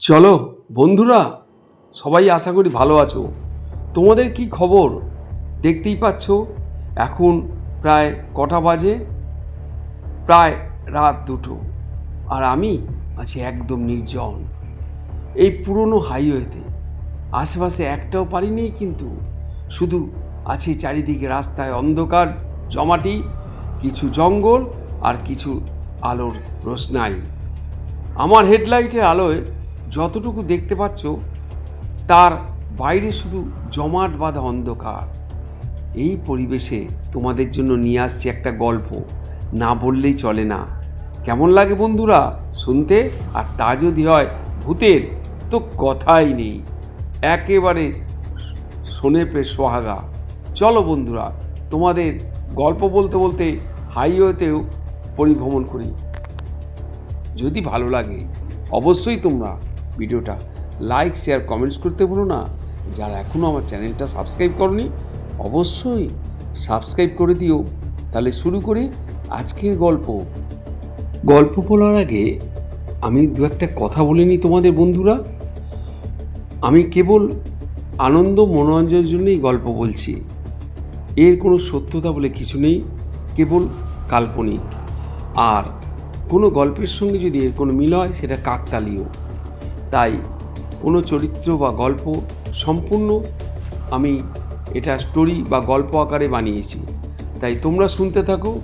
চলো, বন্ধুরা, সবাই আশা করি ভালো আছো। তোমাদের কি খবর? দেখতেই পাচ্ছ, এখন প্রায় কটা বাজে? প্রায় রাত দুটো। আর আমি আছি একদম নির্জন। এই পুরনো হাইওয়েতে। আশেপাশে একটাও পারি নেই কিন্তু। শুধু আছে চারিদিকে রাস্তায় অন্ধকার, জমাটি, কিছু জঙ্গল আর কিছু আলোর রোশনাই। আমার হেডলাইটের আলোয় যতটুকু দেখতে পাচ্ছ, তার বাইরে শুধু জমাট বাঁধা অন্ধকার। এই পরিবেশে তোমাদের জন্য নিয়ে আসছি একটা গল্প। না বললেই চলে না। কেমন লাগে বন্ধুরা? শুনতে? আর তা যদি হয় ভূতের, তো কথাই নেই। একেবারে শোনে পে সোহাগা। চলো বন্ধুরা, তোমাদের গল্প বলতে বলতে হাইওয়েতেও পরিভ্রমণ করি। যদি ভালো লাগে, অবশ্যই তোমরা ভিডিওটা লাইক, শেয়ার, কমেন্টস করতে ভুলো না। যারা এখনও আমার চ্যানেলটা সাবস্ক্রাইব করনি, অবশ্যই সাবস্ক্রাইব করে দিও। তাহলে শুরু করি আজকের গল্প। গল্প বলার আগে আমি দু একটা কথা বলিনি তোমাদের বন্ধুরা। আমি কেবল আনন্দ, মনোরঞ্জনের জন্যই গল্প বলছি। এর কোনো সত্যতা বলে কিছু নেই, কেবল কাল্পনিক। আর কোনো গল্পের সঙ্গে যদি এর কোনো মিল হয়, সেটা কাকতালীয়। তাই কোনো চরিত্র বা গল্প সম্পূর্ণ আমি এটা স্টোরি বা গল্প আকারে বানিয়েছি। তাই তোমরা শুনতে থাকো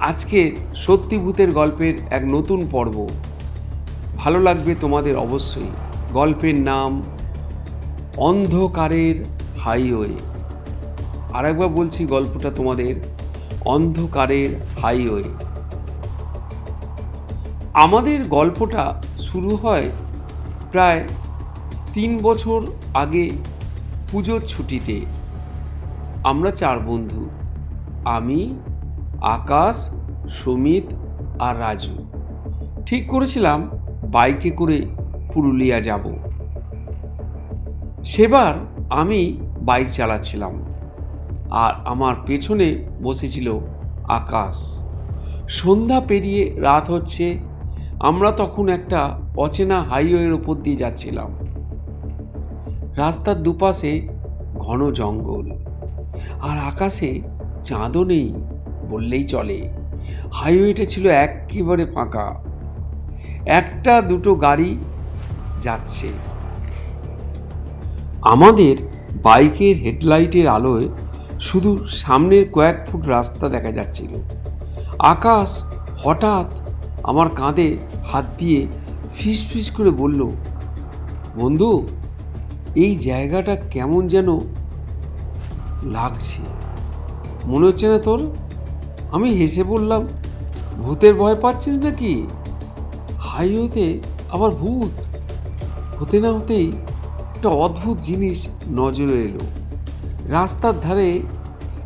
আজকে সত্যি ভূতের গল্পের এক নতুন পর্ব। ভালো লাগবে তোমাদের অবশ্যই। গল্পের নাম অন্ধকারের হাইওয়ে। আরেকবার বলছি গল্পটা তোমাদের অন্ধকারের হাইওয়ে। আমাদের গল্পটা শুরু হয় প্রায় তিন বছর আগে পুজোর ছুটিতে আমরা চার বন্ধু, আমি, আকাশ, সুমিত আর রাজু। ঠিক করেছিলাম বাইকে করে পুরুলিয়া যাব। সেবার আমি বাইক চালাচ্ছিলাম আর আমার পেছনে বসেছিল আকাশ। সন্ধ্যা পেরিয়ে রাত হচ্ছে আমরা তখন একটা অচেনা হাইওয়ের ওপর দিয়ে যাচ্ছিলাম। রাস্তার দুপাশে ঘন জঙ্গল, আর আকাশে চাঁদও নেই বললেই চলে। হাইওয়েটা ছিল একেবারে ফাঁকা। একটা দুটো গাড়ি যাচ্ছে। আমাদের বাইকের হেডলাইটের আলোয় শুধু সামনের কয়েক ফুট রাস্তা দেখা যাচ্ছিল। আকাশ হঠাৎ আমার কাঁধে হাত দিয়ে ফিস ফিস করে বলল, বন্ধু, এই জায়গাটা কেমন যেন লাগছে। মনে হচ্ছে না তোর? আমি হেসে বললাম, ভূতের ভয় পাচ্ছিস নাকি? হাইওয়েতে আবার ভূত? হতে না হতেই একটা অদ্ভুত জিনিস নজরে এলো। রাস্তার ধারে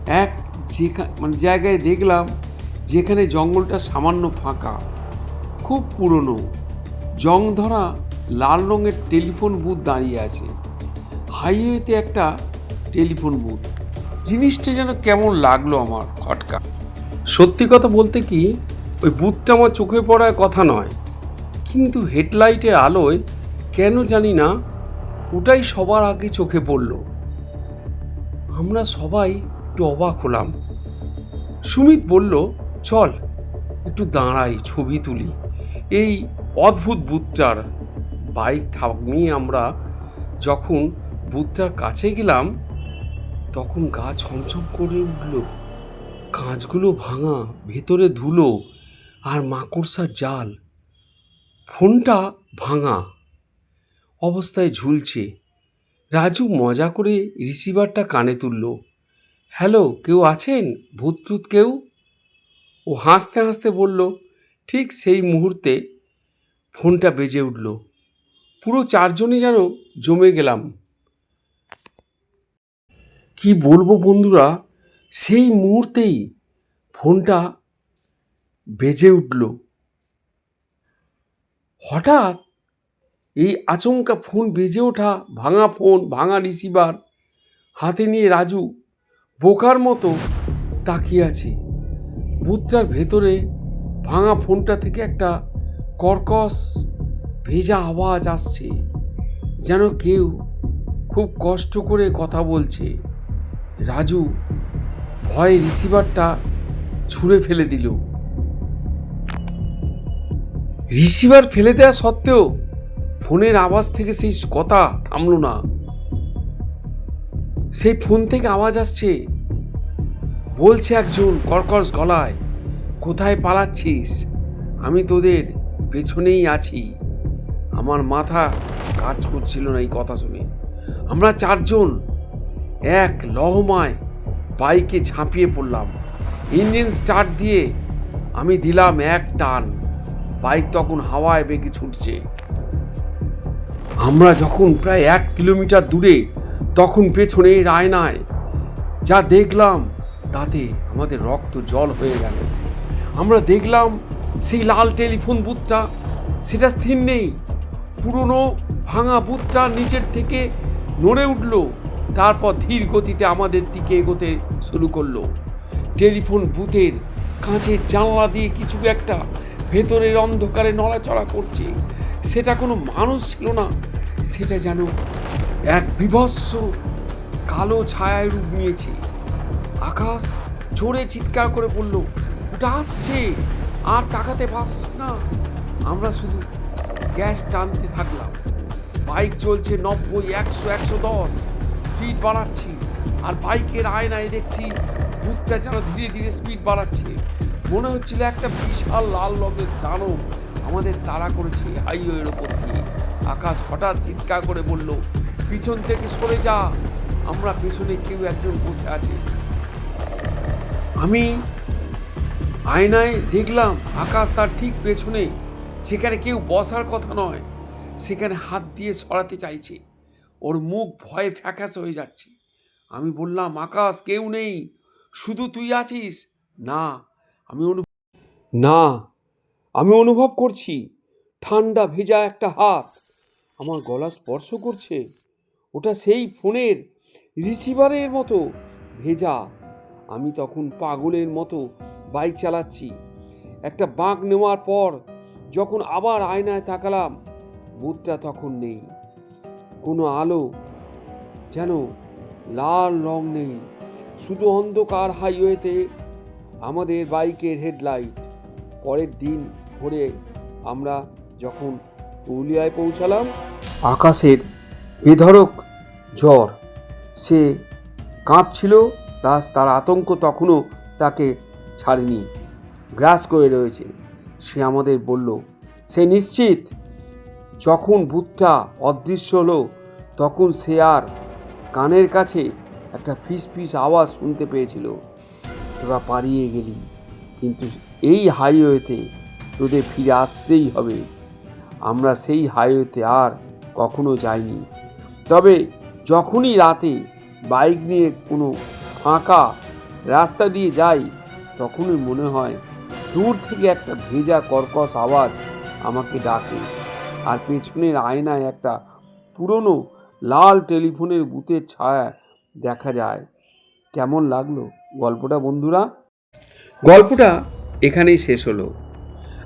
এক যেখা মানে জায়গায় দেখলাম যেখানে জঙ্গলটা সামান্য ফাঁকা। খুব পুরনো। জং ধরা লাল রঙের টেলিফোন বুথ দাঁড়িয়ে আছে। হাইওয়েতে একটা টেলিফোন বুথ। জিনিসটা যেন কেমন লাগল আমার খটকা। সত্যি কথা বলতে কি, ওই বুথটা আমার চোখে পড়ার কথা নয়। কিন্তু হেডলাইটের আলোয় কেন জানি না, ওটাই সবার আগে চোখে পড়ল। আমরা সবাই একটু অবাক হলাম। সুমিত বলল, চল, একটু দাঁড়াই, ছবি তুলি। এই অদ্ভুত বুথটার বাইক থামিয়ে আমরা যখন বুথটার কাছে গেলাম, তখন গা ছমছম করে উঠল। কাঁচগুলো ভাঙা, ভেতরে ধুলো আর মাকড়সার জাল। ফোনটা ভাঙা অবস্থায় ঝুলছে। রাজু মজা করে রিসিভারটা কানে তুলল। হ্যালো, কেউ আছেন? ভূতটুত কেউ? ও হাসতে হাসতে বলল ঠিক সেই মুহূর্তে ফোনটা বেজে উঠল। পুরো চারজনই যেন জমে গেলাম। কি বলব বন্ধুরা? সেই মুহূর্তেই ফোনটা বেজে উঠল। হঠাৎ এই আচমকা ফোন বেজে ওঠা, ভাঙা ফোন, ভাঙা রিসিভার, হাতে নিয়ে রাজু বোকার মতো তাকিয়ে আছে। বুথটার ভেতরে ভাঙা ফোনটা থেকে একটা কর্কশ, ভেজা আওয়াজ আসছে, যেন কেউ খুব কষ্ট করে কথা বলছে। রাজু ভয়ে রিসিভারটা ছুঁড়ে ফেলে দিল। রিসিভার ফেলে দেওয়া সত্ত্বেও ফোনের আওয়াজ থেকে সেই কথা থামলো না। সেই ফোন থেকে আওয়াজ আসছে। বলছে একজন কর্কশ গলায় কোথায় পালাচ্ছিস? আমি তোদের পেছনেই আছি। আমার মাথা কাজ করছিল না এই কথা শুনে। আমরা চারজন এক লহমায় বাইকে ঝাঁপিয়ে পড়লাম। ইঞ্জিন স্টার্ট দিয়ে আমি দিলাম এক টান। বাইক তখন হাওয়ায় বেগে ছুটছে। আমরা যখন প্রায় এক কিলোমিটার দূরে, তখন পেছনে আয়নায় যা দেখলাম, তাতে আমাদের রক্ত জল হয়ে গেল। আমরা দেখলাম সেই লাল টেলিফোন বুথটা, সেটা স্থির নেই। পুরনো ভাঙা বুথটা নিচের থেকে নড়ে উঠল, তারপর ধীর গতিতে আমাদের দিকে এগোতে শুরু করল। টেলিফোন বুথের কাঁচের জানলা দিয়ে কিছু একটা ভেতরের অন্ধকারে নড়াচড়া করছে। সেটা কোনো মানুষ ছিল না, সেটা যেন এক বিভৎস কালো ছায়ায় রূপ নিয়েছে। আকাশ জোরে চিৎকার করে বলল ওটা আসছে আর তাকাতে পারছ না। আমরা শুধু গ্যাস টানতে থাকলাম। বাইক চলছে নব্বই, একশো একশো দশ। স্পিড বাড়াচ্ছি। আর বাইকের আয়নায় দেখছি ভূতটা যেন ধীরে ধীরে স্পিড বাড়াচ্ছে। মনে হচ্ছিল একটা বিশাল লাল রঙের দানব আমাদের তাড়া করেছে হাইওয়ের ওপর দিয়ে। আকাশ হঠাৎ চিৎকার করে বলল, পিছন থেকে সরে যা। আমরা পেছনে কেউ একজন বসে আছে। আমি আয়নায় দেখলাম আকাশ তার ঠিক পেছনে সেখানে কেউ বসার কথা নয়, সেখানে হাত দিয়ে সরাতে চাইছে। ওর মুখ ভয়ে ফ্যাকাস হয়ে যাচ্ছে। আমি বললাম, আকাশ, কেউ নেই। শুধু তুই আছিস? না, আমি অনু না, আমি অনুভব করছি, ঠান্ডা ভেজা একটা হাত আমার গলা স্পর্শ করছে। ওটা সেই ফোনের রিসিভারের মতো ভেজা। আমি তখন পাগলের মতো বাইক চালাচ্ছি। একটা বাঁক নেওয়ার পর যখন আবার আয়নায় তাকালাম বুথটা তখন নেই। কোনো আলো যেন লাল রং নেই। শুধু অন্ধকার হাইওয়েতে আমাদের বাইকের হেডলাইট। পরের দিন ভোরে আমরা যখন পুরুলিয়ায় পৌঁছালাম, আকাশের বেধরক জ্বর সে কাঁপছিল তার আতঙ্ক তখনও তাকে ছাড়েনি। গ্রাস করে রয়েছে। সে আমাদের বলল, সে নিশ্চিত। যখন ভূতটা অদৃশ্য হলো, তখন সে আর কানের কাছে একটা ফিস ফিস আওয়াজ শুনতে পেয়েছিল। তোরা পালিয়ে গেলি, কিন্তু এই হাইওয়েতে তোদের ফিরে আসতেই হবে। আমরা সেই হাইওয়েতে আর কখনো যাইনি। তবে যখনই রাতে বাইক নিয়ে কোনো ফাঁকা রাস্তা দিয়ে যাই তখনই মনে হয় দূর থেকে একটা ভেজা কর্কশ আওয়াজ আমাকে ডাকে আর পেছনের আয়নায় একটা পুরনো লাল টেলিফোনের বুথের ছায়া দেখা যায়। কেমন লাগল গল্পটা বন্ধুরা? গল্পটা এখানেই শেষ হলো।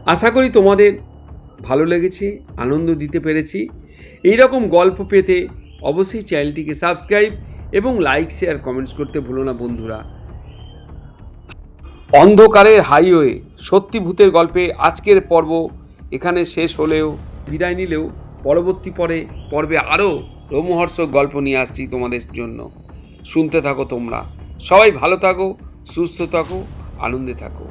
আশা করি তোমাদের ভালো লেগেছে, আনন্দ দিতে পেরেছি। এই রকম গল্প পেতে অবশ্যই চ্যানেলটিকে সাবস্ক্রাইব এবং লাইক, শেয়ার, কমেন্টস করতে ভুলো না বন্ধুরা। অন্ধকারের হাইওয়ে সত্যি ভূতের গল্পে আজকের পর্ব এখানে শেষ হলেও বিদায় নিলেও পরবর্তী পরে পর্বে আরও রোমহর্ষক গল্প নিয়ে আসছি তোমাদের জন্য। শুনতে থাকো তোমরা। সবাই ভালো থাকো, সুস্থ থাকো, আনন্দে থাকো।